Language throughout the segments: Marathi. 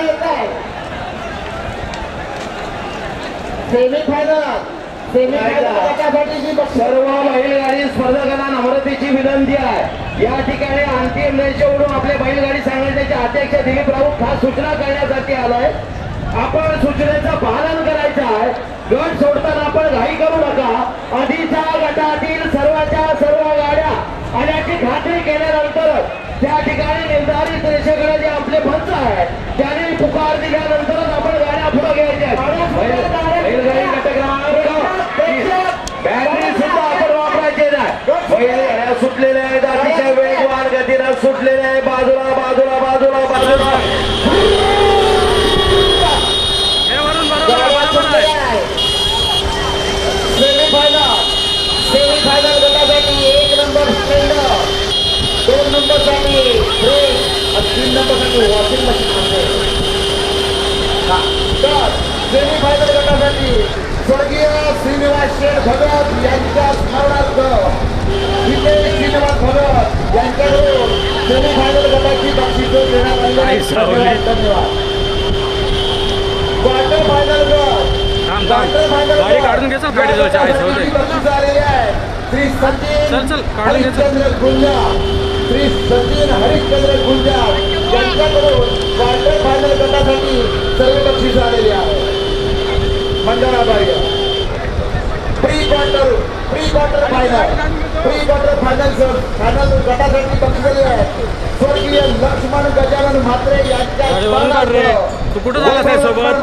येत आहे. सेमीफायनल सेमीफायनल सर्व बैलगाडी स्पर्धकांना नम्रतेची विनंती आहे. या ठिकाणी अंतिम रेषेवरून आपले बैलगाडी संघटनेचे अध्यक्ष दिलीप राऊत खास सूचना करण्यासाठी आलोय. आपण सूचनेचं पालन करायचं आहे. गट सोडताना आपण घाई करू नका. आधीच्या गटातील सर्वांच्या सर्व गाड्या आल्याची खात्री केल्यानंतर त्या ठिकाणी निर्धारित रेषेकडे जे आपले पंच आहे त्यांनी पुकार दिल्यानंतरच आपण गाड्या पुढे घ्यायच्या आहेत. बैलगाडी बॅटरी सुद्धा आपण वापरायचे नाही. बैलगाड्या सुटलेल्या आहेत अतिशय वेगवान गतीनं सुटलेल्या आहे. बाजूला बाजूला बाजूला बाजूला सेमीफायनल सेमीफायनल गटासाठी एक नंबर स्प्लेंडर दोन नंबरसाठी फ्रेश आणि तीन वॉशिंग मशीन म्हणजे तर सेमीफायनल गटासाठी स्वर्गीय श्रीनिवास शेठ भगत यांच्या स्मरणार्थ विजय श्रीनिवास भगत यांच्याकडून सेमीफायनल गटाची बक्षीस देण्यात आली आहे. धन्यवाद क्वार्टर फायनल गट क्वार्टर फायनल काढून घे बक्षीस आलेले आहे श्री सचिन चल, चल, काढून घे चल. हरिश्चंद्र गुंजाळ श्री सचिन हरिश्चंद्र गुंजा यांच्याकडून क्वार्टर फायनल गटासाठी सर्व बक्षीस आलेले आहे मंडळाबाह्य pre quarter pre quarter final pre quarter final final गटासाठी बक्षीस आलेले स्वर्गीय लक्ष्मण गजानन म्हात्रे यांच्या तू कुठं झालास रे सोबत?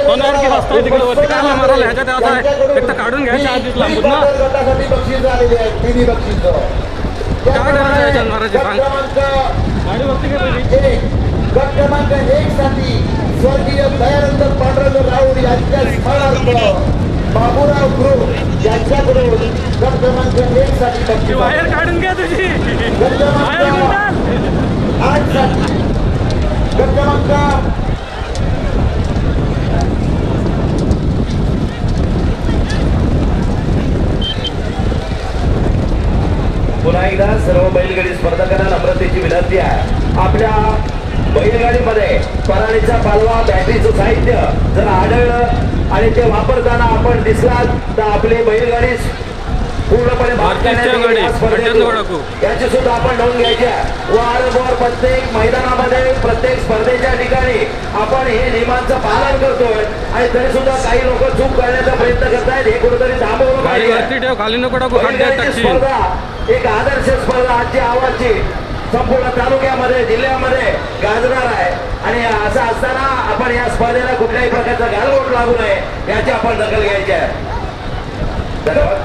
कोणावरती बसतोय तिकडे वरती काय मारायला? ह्याच्यात आता एक तर काढून घ्यायच्या आधीच लांबून ना. गटासाठी बक्षीस आलेले आहेत तिन्ही बक्षीस काय करायचं याच्यात महाराज? सांग. गट क्रमांक एक साठी स्वर्गीय दयानंद पांडुरंग राऊत यांच्या स्मरणार्थ बाबूराव ग्रुप यांच्याकडून गट क्रमांक एक साठी आहे. काढून घ्या तुझी गट क्रमांक. आठसाठी गट क्रमांक पुन्हा एकदा सर्व बैलगाडी स्पर्धकांना नम्रतेची विनंती आहे. आपल्या बैलगाडीमध्ये पराणीचा पालवा बॅटरीचं साहित्य जर आढळलं आणि ते वापरताना आपण दिसलात तर आपली बैलगाडी पूर्णपणे. याची सुद्धा आपण नोंद घ्यायची आहे. वारंवार प्रत्येक मैदानामध्ये प्रत्येक स्पर्धेच्या ठिकाणी आपण हे नियमांचं पालन करतोय आणि तरी सुद्धा काही लोक चूक करण्याचा प्रयत्न करतायत. हे कुठेतरी थांबवलं पाहिजे. स्पर्धा एक आदर्श स्पर्धा आजची आवाजची संपूर्ण तालुक्यामध्ये जिल्ह्यामध्ये गाजणार आहे. आणि असं असताना आपण या स्पर्धेला कुठल्याही प्रकारचा गालबोट लागू नये याची आपण दखल घ्यायची आहे.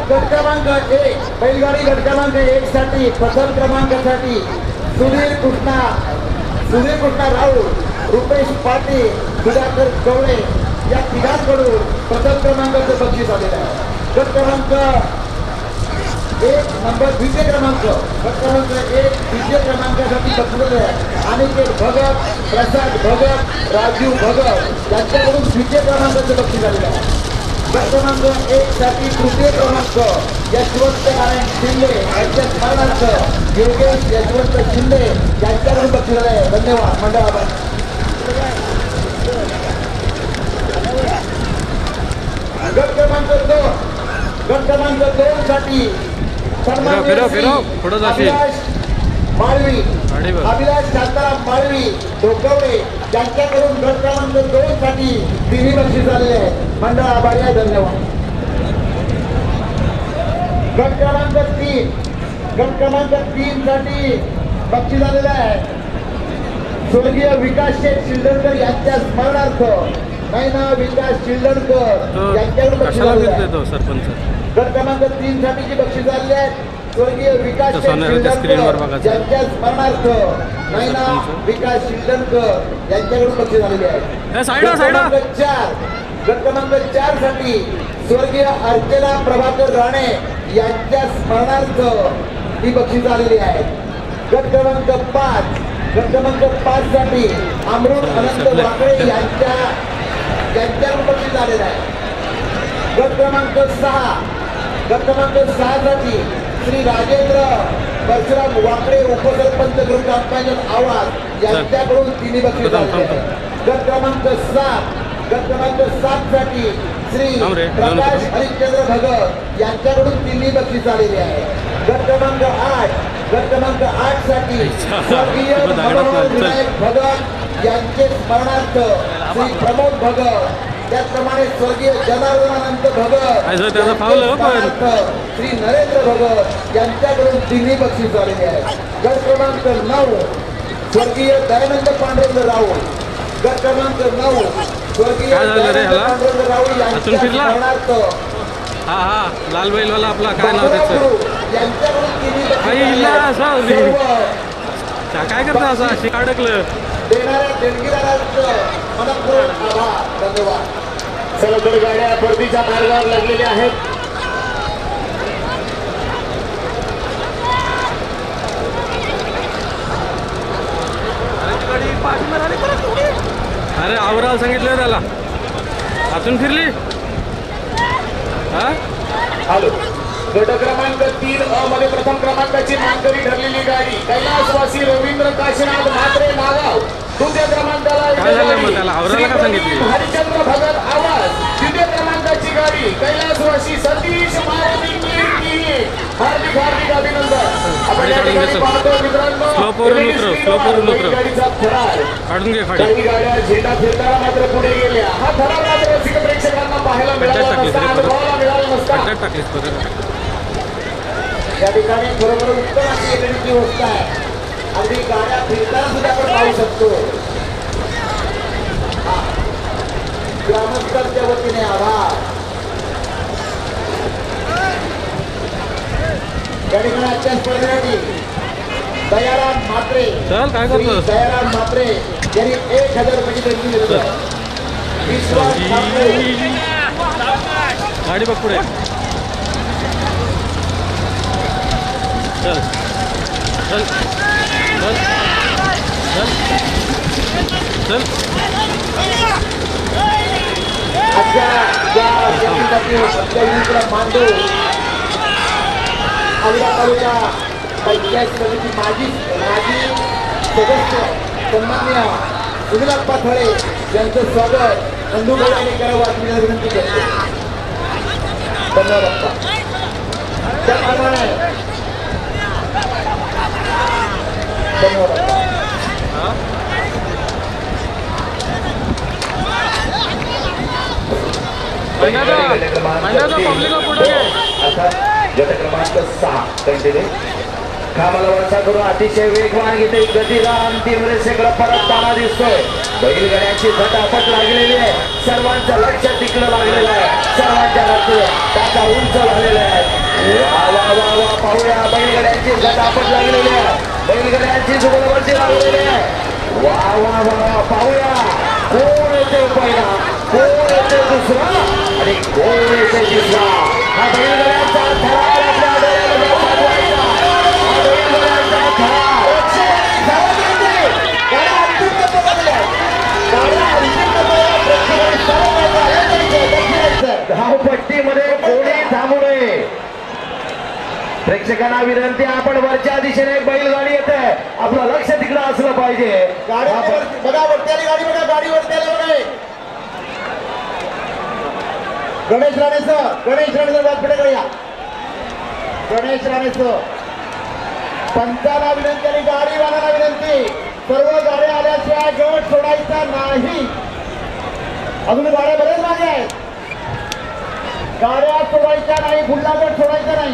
गट क्रमांक एक बैलगाडी गट क्रमांक एक साठी प्रथम क्रमांकासाठी सुधीर कृष्णा सुधीर कृष्णा राऊत रुपेश पाटील सुधाकर गवळे या तिघांकडून प्रथम क्रमांकाचं बक्षीस आलेलं आहे. गट क्रमांक एक नंबर द्वितीय क्रमांक. गट क्रमांक एक द्वितीय क्रमांकासाठी बक्षीस आहे. अनिकेत भगत प्रसाद भगत राजीव भगत यांच्याकडून द्वितीय क्रमांकाचं बक्षीस आलेलं आहे. गट क्रमांक एक साठी तृतीय क्रमांक यशवंत नारायण शिंदे यांच्या स्मरणार्थ योगेश यशवंत शिंदे यांच्याकडून बक्षीस आहे. धन्यवाद. मंडळाबाई गट क्रमांक दोन. गट क्रमांक दोन साठी फिरव, श्री फिरव, पुढं जाशील. माळवी. अभिलाष शांताराम माळवी डोकवडे. यांच्याकडून गट क्रमांक दोन साठी तिन्ही बक्षीस आलेले आहे मंडळ आभारी आहे धन्यवाद. गट क्रमांक तीन. गट क्रमांक तीन साठी बक्षीस आलेलं आहे स्वर्गीय विकास शेठ शिल्डणकर यांच्या स्मरणार्थ नाही ना विकास शिल्डणकर तो यांच्याकडून बक्षीस सरपंच? गट क्रमांक तीन साठीची बक्षीस आलेली आहेत स्वर्गीय विकास बघायचं. यांच्या स्मरणार्थ नाही ना विकास शिल्डणकर यांच्याकडून बक्षीस आलेले आहे. ए, साईडा, गट साईडा. क्रमांक चार. गट क्रमांक चारसाठी स्वर्गीय अर्चना प्रभाकर राणे यांच्या स्मरणार्थ ही बक्षीस आलेली आहेत गट क्रमांक पाच. गट क्रमांक पाच साठी अमृत अनंत वाकळे यांच्या बक्षीस आलेलं आहे गट क्रमांक सहा गट क्रमांक सहा साठी श्री राजेंद्र परशुराम वाकडे उपसरपंच ग्रुप ग्रामपंचायत आवाज यांच्याकडून तिन्ही बक्षीस. गट क्रमांक सात गट क्रमांक सात साठी श्री. प्रकाश हरिश्चंद्र भगत यांच्याकडून तिन्ही बक्षीस आलेले आहे गट क्रमांक आठ गट क्रमांक आठसाठी. स्वर्गीय भगत यांचे स्मरणार्थ श्री प्रमोद भगत. त्याचप्रमाणे स्वर्गीय जनार्दनानंद भगत. हो श्री नरेंद्र भगत यांच्याकडून तिन्ही बक्षीस आलेले आहे. गट क्रमांक नऊ स्वर्गीय दयानंद पांडुरंग राऊत. गट क्रमांक नऊ स्वर्गीय दयानंद? पांडुरंग राऊत यांच्या हा हा लाल बैलवाला आपला काय नाव त्याचं? यांच्याकडून तिन्ही काय करता असं? अडकलं देणाऱ्या देणगीदारांचं मनपूर्वक आभार. धन्यवाद. सलगर गाड्या परतीच्या मार्गावर लागलेल्या आहेत. अरे आवराला सांगितलं त्याला. अजून फिरली? हा? हॅलो. गट क्रमांक तीन अ मध्ये प्रथम क्रमांकाची मानकरी ठरलेली गाडी. कैलासवासी रवींद्र काशीनाथ म्हात्रे नागाव. क्रमांकाला काय झालं मग त्याला? आवरायला का सांगितली? प्रदीप हरिश्चंद्र भगत आवाज. तृतीय क्रमांकाची गाडी कैलासवासी सतीश मारुती कीर्ती हार्दिक हार्दिक अभिनंदन. आपण या ठिकाणी पाहतो मित्रांनो उतरव, उतरव. गाडीचा थरार काढून घे खाडी काही गाड्या झेंडा फिरताना मात्र पुढे गेल्या. हा थरार मात्र रसिक प्रेक्षकांना पाहायला मिळाला टाकली नसता तरी परत. अनुभवाला मिळाला नसता. खड्ड्यात टाकलीस परत. या ठिकाणी बरोबर उत्तम अशी गोष्ट आहे. अगदी गाड्या फिरताना सुद्धा आपण पाहू शकतो. ग्रामस्थांच्या वतीने आभार. या ठिकाणी आजच्या स्पर्धेसाठी दयाराम म्हात्रे. चल, काय श्री करतोस? दयाराम म्हात्रे यांनी एक हजार रुपयाची देणगी दिली. विश्वास गाडी बघ पुढे. चल. चल. मांडव औरा तालुका पंचायत समिती माजी माजी सदस्य सन्मान्य यांचं स्वागत बंधुभावाने करावं अशी विनंती करतो धन्यवाद. त्याप्रमाणे धन्यवाद अप्पा महिन्याचा पब्लिक पुढे घे अर्थात गट क्रमांक सहा कंटिन्यू. कामाला वरचा करून अतिशय वेगवान घेते गतीला अंतिम रेषेकडे परत ताना दिसतोय. बैलगाड्यांची झटापट लागलेली आहे. सर्वांचं लक्ष तिकडं लागलेलं आहे. सर्वांच्या लक्ष त्याचा उंच झालेला आहे. वा वा वा वा पाहूया. बैलगाड्यांची झटापट लागलेली आहे. बैलगाड्यांची जुगलवरती लागलेली आहे वा वा वा वा पाहूया कोण येते पहिला प्रेक्षकांना विनंती आपण वरच्या दिशेने एक बैलगाडी येते. आपलं लक्ष तिकडं असलं पाहिजे. गाडी बघा वरती आली गाडी बघा गाडी वरती आली बघा. गणेश राणेचं गणेश राणेचं व्यासपीठाकडे या गणेश राणेचं. पंचाला विनंती आणि गाडीवाल्याला विनंती. सर्व गाड्या आल्याशिवाय गट सोडायचा नाही. अजून गाड्या बरेच मागे आहेत. गाड्या सोडायच्या नाही पुन्हा गट सोडायचा नाही.